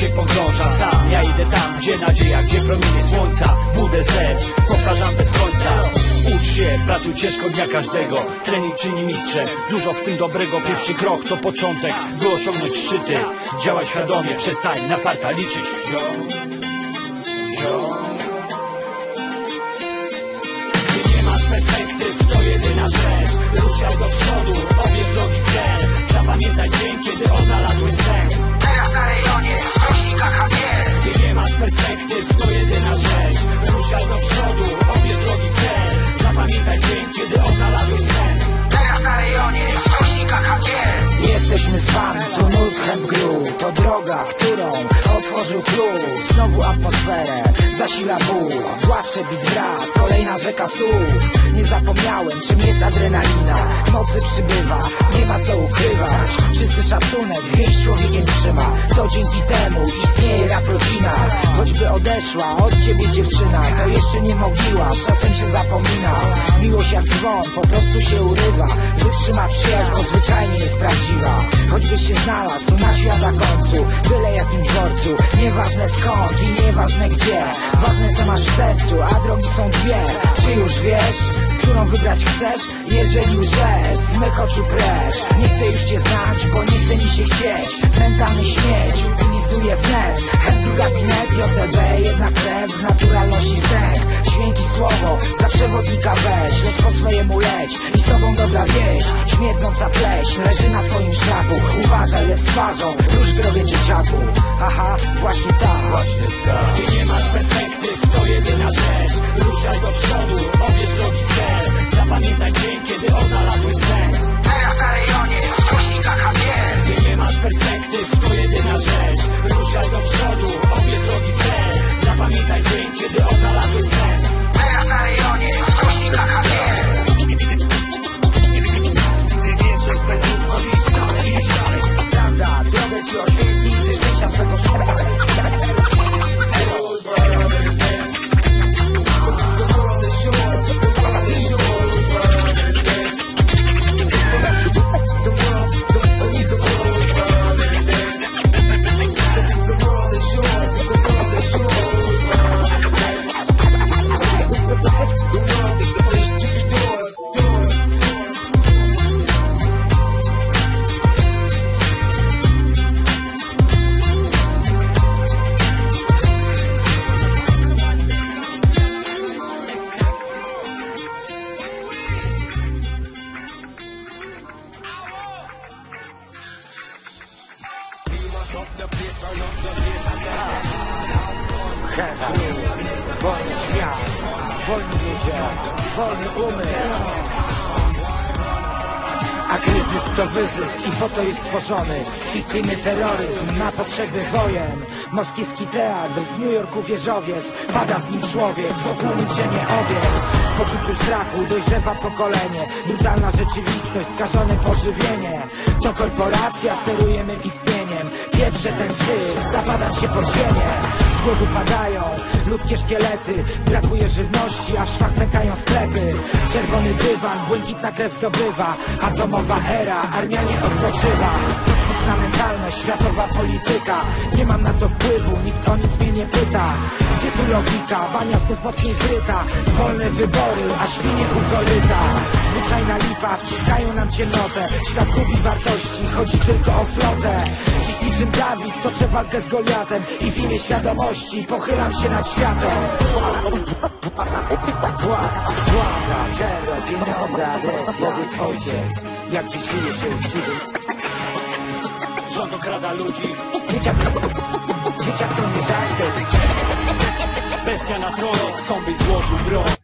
się pogrąża Sam. Ja idę tam, gdzie nadzieja, gdzie promienie słońca. WDZ, powtarzam bez końca. Ucz się, pracuj ciężko dnia każdego. Trening czyni mistrzem, dużo w tym dobrego. Pierwszy krok to początek, by osiągnąć szczyty. Działaj świadomie, przestań na farta liczyć. Ziom, Gdy nie masz perspektyw, to jedyna rzecz. Ruszaj do przodu, obierz drogi cel otworzył król Znowu atmosferę zasila Bóg Głaszcze bit kolejna rzeka słów. Nie zapomniałem, czym jest adrenalina. Mocy przybywa, szacunek, więź człowiekiem trzyma. To dzięki temu istnieje rap rodzina. Choćby odeszła od ciebie dziewczyna To jeszcze nie mogiła, z czasem się zapomina. Miłość jak dzwon, po prostu się urywa. Wytrzyma przyjaźń, bo zwyczajnie jest prawdziwa. Choćbyś się znalazł na świata końcu Byle jakim wzorcu Nieważne skąd i nieważne gdzie. Ważne co masz w sercu, a drogi są dwie. Czy już wiesz, którą wybrać chcesz? Jeżeli łżesz, z mych oczu precz. Nie chcę już cię znać, bo nie chce mi się chcieć. Mentalny śmieć, utylizuję wnet. Chętny gabinet, JTB, jedna krew Naturalność i sęk, dźwięki słowo Za przewodnika weź, lecz po swojemu leć I z tobą dobra wieść, śmierdząca pleśń Leży na twoim szlaku, uważaj, lecz twarzą Rusz drogę dzieciaku, aha, właśnie tak. Właśnie tak. Gdy nie masz perspektyw, to jedyna rzecz. Ruszaj do przodu, up the place, Wolny świat, wolni ludzie, wolny umysł. A kryzys to wyzysk i po to jest tworzony. Fikcyjny terroryzm na potrzeby wojen. Moskiewski teatr z New Yorku wieżowiec Pada z nim człowiek, wokół milczenie owiec. W poczuciu strachu dojrzewa pokolenie Brutalna rzeczywistość, skażone pożywienie. To korporacja, sterujemy istnieniem. Wietrze ten syf, zapadać się pod ziemię. Z głodu padają ludzkie szkielety Brakuje żywności, a w szwach pękają sklepy. Czerwony dywan, błękitna krew zdobywa Atomowa era, armia nie odpoczywa. Toksyczna mentalność, światowa polityka. Nie mam na to wpływu, nikt o nic mnie nie pyta tu logika, bania znów mocniej zryta Wolne wybory, a świnie u koryta. Zwyczajna lipa, wciskają nam ciemnotę Świat gubi wartości, chodzi tylko o flotę. Dziś niczym Dawid, toczę walkę z Goliatem. I w imię świadomości pochylam się nad światem. Władza, terror, pieniądze, adres, jadę ojciec. Jak dziś żyje się uczciwy. Rząd okrada ludzi, Dzieciak, dzieciak to nie żarty bestia na tronie Chcą być złożył broń